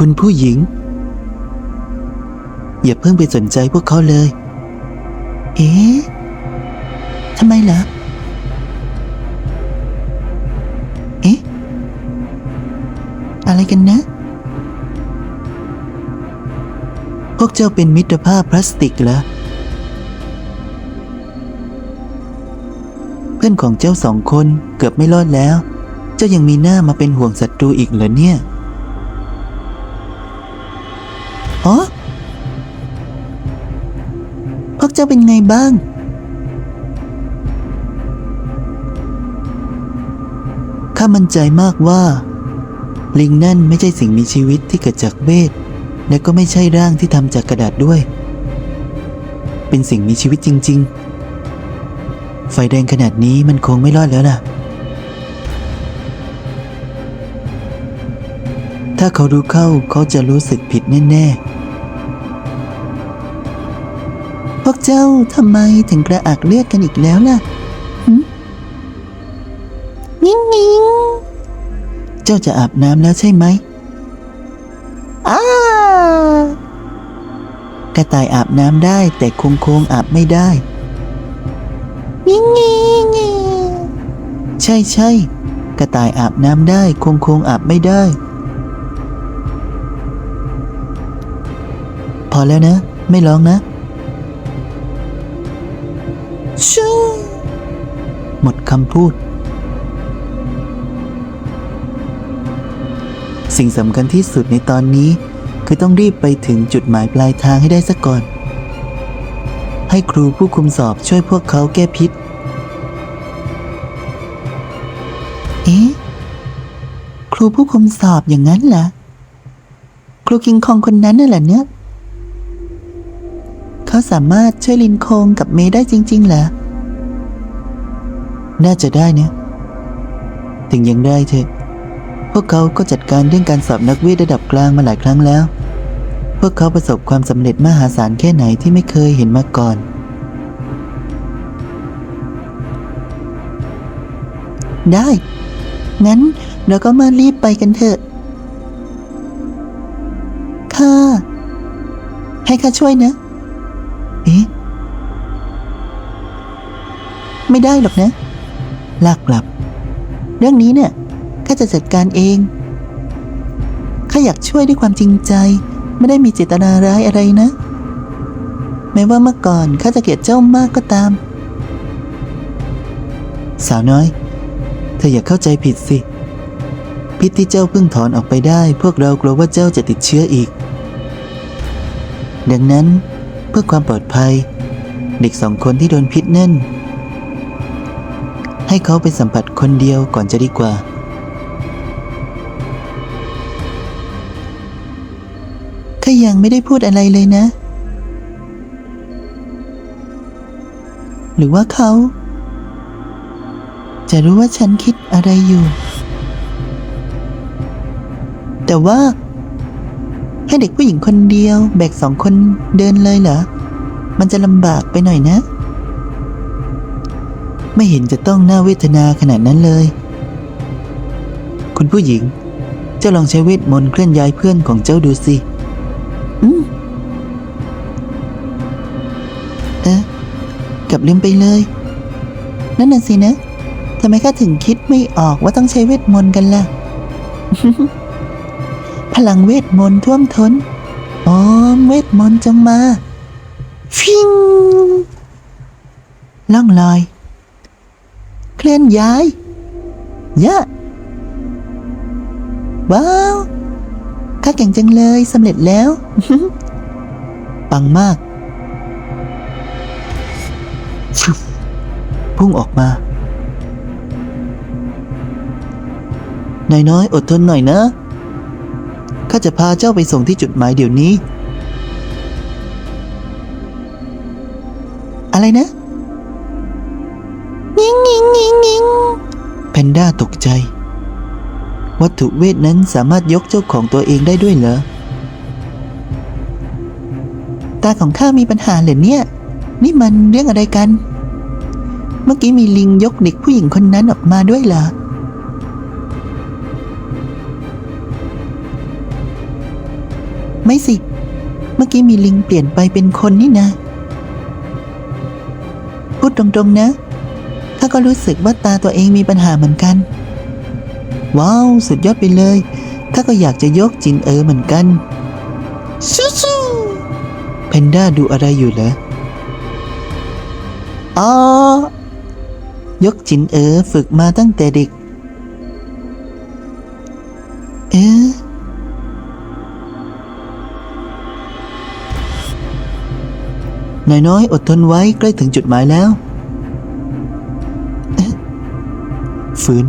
คุณผู้หญิง อย่าเพิ่งไปสนใจพวกเขาเลย เอ๊ะทำไมเหรอเอ๊ะอะไรกันนะ พวกเจ้าเป็นมิตรภาพพลาสติกเหรอเพื่อนของเจ้าสองคนเกือบไม่รอดแล้ว เจ้ายังมีหน้ามาเป็นห่วงศัตรูอีกเหรอเนี่ย อ๋อพวกเจ้าเป็นไงบ้าง ข้ามั่นใจมากว่า ลิงนั่นไม่ใช่สิ่งมีชีวิตที่เกิดจากเวท และก็ไม่ใช่ร่างที่ทำจากกระดาษด้วย เป็นสิ่งมีชีวิตจริง ๆ ไฟแดงขนาดนี้มันคงไม่รอดแล้วล่ะ ถ้าเขารู้เข้าเขาจะรู้สึกผิดแน่ ๆ พวกเจ้าทำไมถึงกระอักเลือดกันอีกแล้วล่ะหึงิงงิงเจ้าจะอาบน้ำแล้วใช่ไหมอ้ากระต่ายอาบน้ำได้แต่คงคงอาบไม่ได้งิงงิงใช่ใช่กระต่ายอาบน้ำได้คงคงอาบไม่ได้ พอแล้วนะ ไม่ร้องนะ ชูหมดคำพูด สิ่งสำคัญที่สุดในตอนนี้ คือต้องรีบไปถึงจุดหมายปลายทางให้ได้ซะก่อน ให้ครูผู้คุมสอบช่วยพวกเขาแก้พิษ เอ๊ะ ครูผู้คุมสอบอย่างนั้นเหรอ ครูคิงคองคนนั้นน่ะเหรอเนี่ย เขาสามารถช่วยลินโคงกับเมย์ได้จริง ๆ เหรอ น่าจะได้เนี่ยถึงยังได้เถอะ พวกเขาก็จัดการเรื่องการสอบนักเวทระดับกลางมาหลายครั้งแล้ว พวกเขาประสบความสำเร็จมหาศาลแค่ไหนที่ไม่เคยเห็นมาก่อน ได้ งั้นเราก็มารีบไปกันเถอะ ค่ะ ให้ข้าช่วยนะ เอ๊ะ ไม่ได้หรอกนะ ลากกลับ เรื่องนี้เนี่ยข้าจะจัดการเอง ข้าอยากช่วยด้วยความจริงใจ ไม่ได้มีเจตนาร้ายอะไรนะ แม้ว่าเมื่อก่อนข้าจะเกลียดเจ้ามากก็ตาม สาวน้อย เธออย่าเข้าใจผิดสิ พิษที่เจ้าเพิ่งถอนออกไปได้ พวกเรากลัวว่าเจ้าจะติดเชื้ออีก ดังนั้น พื่อความปลอดภัย เด็กสองคนที่โดนพิษนั่น ให้เขาไปสัมผัสคนเดียวก่อนจะดีกว่า ข้ายังไม่ได้พูดอะไรเลยนะ หรือว่าเขา จะรู้ว่าฉันคิดอะไรอยู่ แต่ว่า เด็กผู้หญิงคนเดียว แบกสองคนเดินเลยเหรอ มันจะลำบากไปหน่อยนะ ไม่เห็นจะต้องน่าเวทนาขนาดนั้นเลย คุณผู้หญิง เจ้าลองใช้เวทมนต์เคลื่อนย้ายเพื่อนของเจ้าดูสิ อืมเอ๊ะกลับลืมไปเลย นั่นน่ะสินะทำไมข้าถึงคิดไม่ออกว่าต้องใช้เวทมนต์กันล่ะ พลังเวทมนต์ท่วมท้นอ๋อมเวทมนต์จงมา ฟิงล่องลอย เคลื่อนย้าย ยะ ว้าวข้าเก่งจังเลยสำเร็จแล้ว ปังมาก พุ่งออกมานายน้อยอดทนหน่อยนะ ข้าจะพาเจ้าไปส่งที่จุดหมายเดี๋ยวนี้ อะไรนะงิงงิงงิงงิงแพนด้าตกใจ วัตถุเวทนั้นสามารถยกเจ้าของตัวเองได้ด้วยเหรอ ตาของข้ามีปัญหาเหรอเนี่ย นี่มันเรื่องอะไรกัน เมื่อกี้มีลิงยกเด็กผู้หญิงคนนั้นออกมาด้วยเหรอ ไม่สิ เมื่อกี้มีลิงเปลี่ยนไปเป็นคนนี่นะ พูดตรงๆนะข้าก็รู้สึกว่าตาตัวเองมีปัญหาเหมือนกัน ว้าว สุดยอดไปเลยข้าก็อยากจะยกจินเอ๋อเหมือนกันชูๆเพนด้าดูอะไรอยู่เหรออ๋อยกจินเอ๋อฝึกมาตั้งแต่เด็ก นายน้อยอดทนไว้ใกล้ถึงจุดหมายแล้วเอ๊ะฝืน